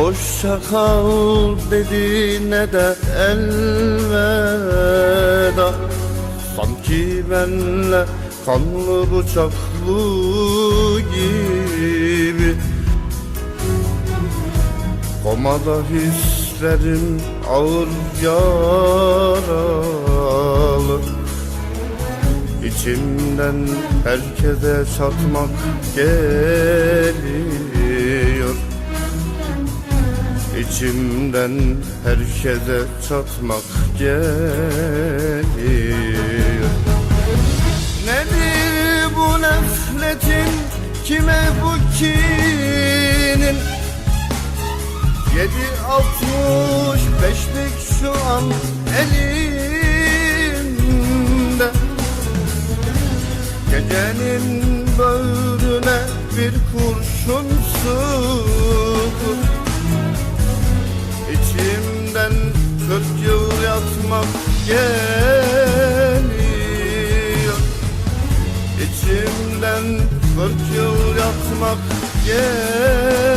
Hoşça kal dedi ne de elveda. Sanki benle kanlı bıçaklı gibi. Komada hislerim ağır yaralı. İçimden herkese çatmak geliyor İçimden herkese çatmak geliyor Nedir bu nefretin? Kime bu kinin? Yedi altmış beşlik şu an elimde. Gecenin böğrüne bir kurşun İçimden kırk yıl yatmak geliyor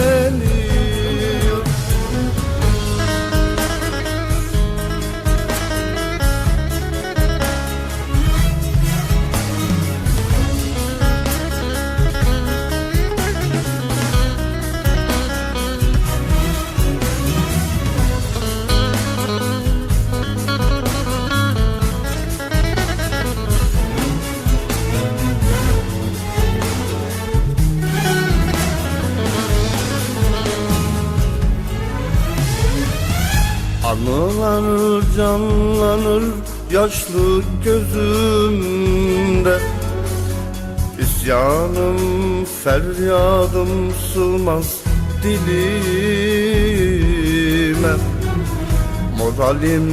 Anılar canlanır yaşlı gözümde. İsyanım feryadım sığmaz dilime. Moralim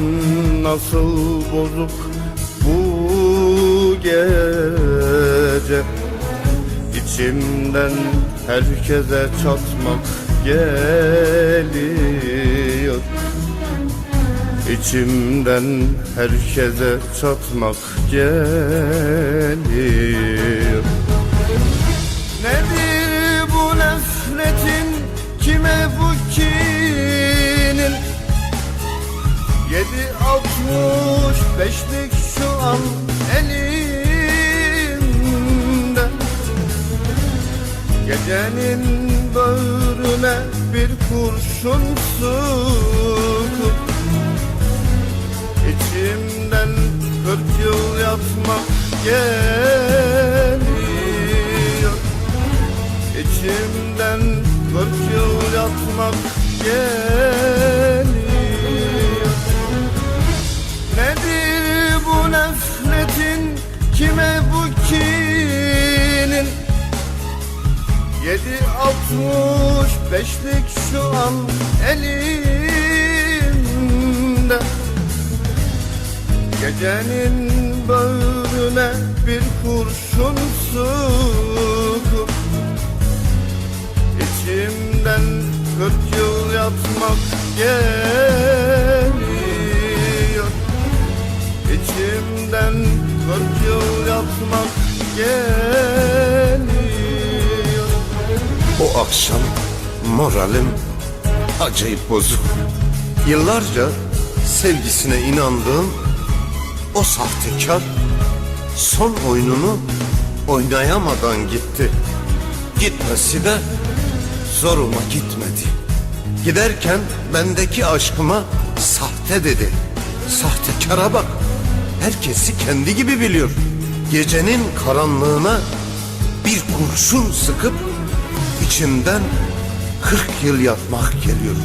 nasıl bozuk bu gece? İçimden herkese çatmak geliyor İçimden herkese çatmak geliyor Nedir bu nefretin? Kime bu kinin? Yedi altmış beşlik şu an elimde. Gecenin böğrüne bir kurşun sıkıp İçimden kırk yıl yatmak geliyor. İçimden kırk yıl yatmak geliyor. Nedir bu nefretin? Kime bu kinin? Yedi altmış beşlik şu an elimde Gecenin böğrüne bir kurşun sıkıp İçimden kırk yıl yatmak geliyor İçimden kırk yıl yatmak geliyor O akşam moralim acayip bozuk. Yıllarca sevgisine inandığım o sahtekar son oyununu oynayamadan gitti. Gitmesi de zoruma gitmedi. Giderken bendeki aşkıma sahte dedi. Sahtekara bak. Herkesi kendi gibi biliyor. Gecenin karanlığına bir kurşun sıkıp içimden 40 yıl yatmak geliyor.